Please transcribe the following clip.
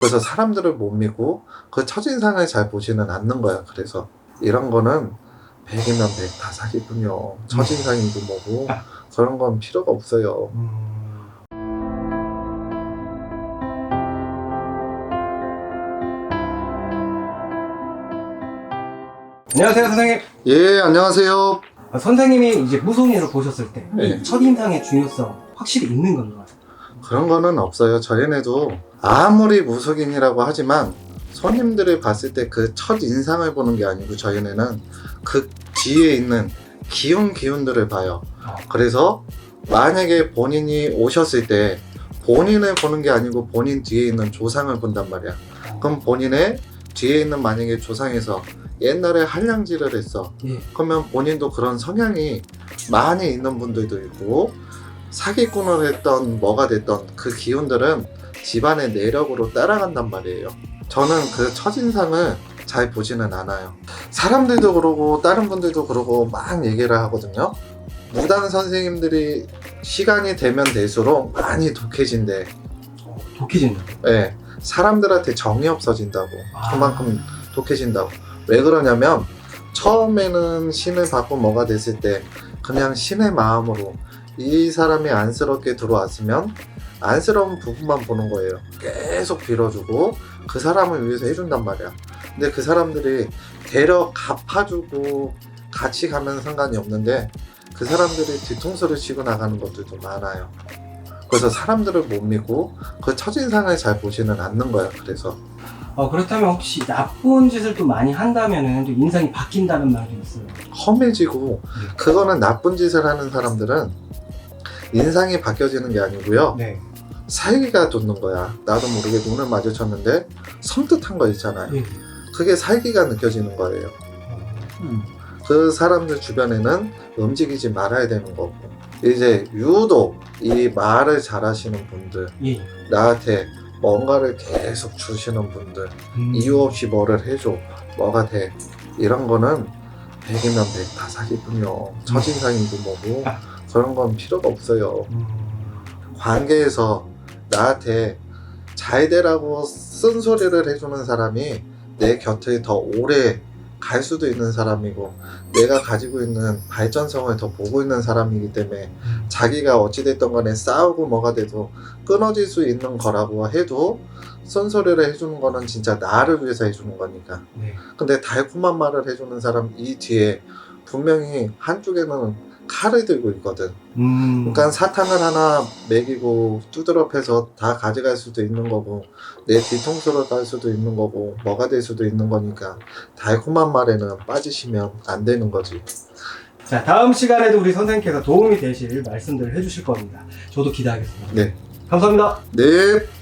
그래서 사람들을 못 믿고 그 첫인상을 잘 보지는 않는 거야. 그래서 이런 거는 백이면 백다 사기뿐요. 첫인상이고 뭐고 그런 건 필요가 없어요. 안녕하세요, 선생님. 예, 안녕하세요. 아, 선생님이 이제 무속인으로 보셨을 때 네. 첫인상의 중요성 확실히 있는 건가요? 그런 거는 없어요. 저희네도 아무리 무속인이라고 하지만 손님들을 봤을 때 그 첫 인상을 보는 게 아니고 저희네는 그 뒤에 있는 기운 기운들을 봐요. 그래서 만약에 본인이 오셨을 때 본인을 보는 게 아니고 본인 뒤에 있는 조상을 본단 말이야. 그럼 본인의 뒤에 있는 만약에 조상에서 옛날에 한량질을 했어. 예. 그러면 본인도 그런 성향이 많이 있는 분들도 있고 사기꾼을 했던 뭐가 됐던 그 기운들은 집안의 내력으로 따라간단 말이에요. 저는 그 첫인상을 잘 보지는 않아요. 사람들도 그러고 다른 분들도 그러고 막 얘기를 하거든요. 무당 선생님들이 시간이 되면 될수록 많이 독해진대. 어, 독해진다. 예, 사람들한테 정이 없어진다고. 아. 그만큼 독해진다고. 왜 그러냐면 처음에는 신을 받고 뭐가 됐을 때 그냥 신의 마음으로 이 사람이 안쓰럽게 들어왔으면 안쓰러운 부분만 보는 거예요. 계속 빌어주고 그 사람을 위해서 해준단 말이야. 근데 그 사람들이 대려 갚아주고 같이 가면 상관이 없는데 그 사람들이 뒤통수를 치고 나가는 것들도 많아요. 그래서 사람들을 못 믿고 그 첫인상을 잘 보지는 않는 거야. 그래서 어, 그렇다면 혹시 나쁜 짓을 또 많이 한다면은 또 인상이 바뀐다는 말이 있어요. 험해지고 네. 그거는 나쁜 짓을 하는 사람들은 인상이 바뀌어지는 게 아니고요 네. 살기가 돋는 거야 나도 모르게 눈을 마주쳤는데 섬뜩한 거 있잖아요 예. 그게 살기가 느껴지는 거예요 그 사람들 주변에는 움직이지 말아야 되는 거고 이제 유독 이 말을 잘하시는 분들 예. 나한테 뭔가를 계속 주시는 분들 음. 이유 없이 뭐를 해줘 뭐가 돼 이런 거는 백이면 백 다 사기뿐요 첫인상이고 뭐고 아. 그런 건 필요가 없어요 음. 관계에서 나한테 잘 되라고 쓴소리를 해주는 사람이 내 곁에 더 오래 갈 수도 있는 사람이고 내가 가지고 있는 발전성을 더 보고 있는 사람이기 때문에 자기가 어찌됐던 간에 싸우고 뭐가 돼도 끊어질 수 있는 거라고 해도 쓴소리를 해주는 거는 진짜 나를 위해서 해주는 거니까 네. 근데 달콤한 말을 해주는 사람 이 뒤에 분명히 한쪽에는 칼을 들고 있거든 음. 그러니까 사탕을 하나 먹이고 두드러 패서 다 가져갈 수도 있는 거고 내 뒤통수를 갈 수도 있는 거고 뭐가 될 수도 있는 거니까 달콤한 말에는 빠지시면 안 되는 거지 자, 다음 시간에도 우리 선생님께서 도움이 되실 말씀들을 해주실 겁니다. 저도 기대하겠습니다. 네. 감사합니다. 네.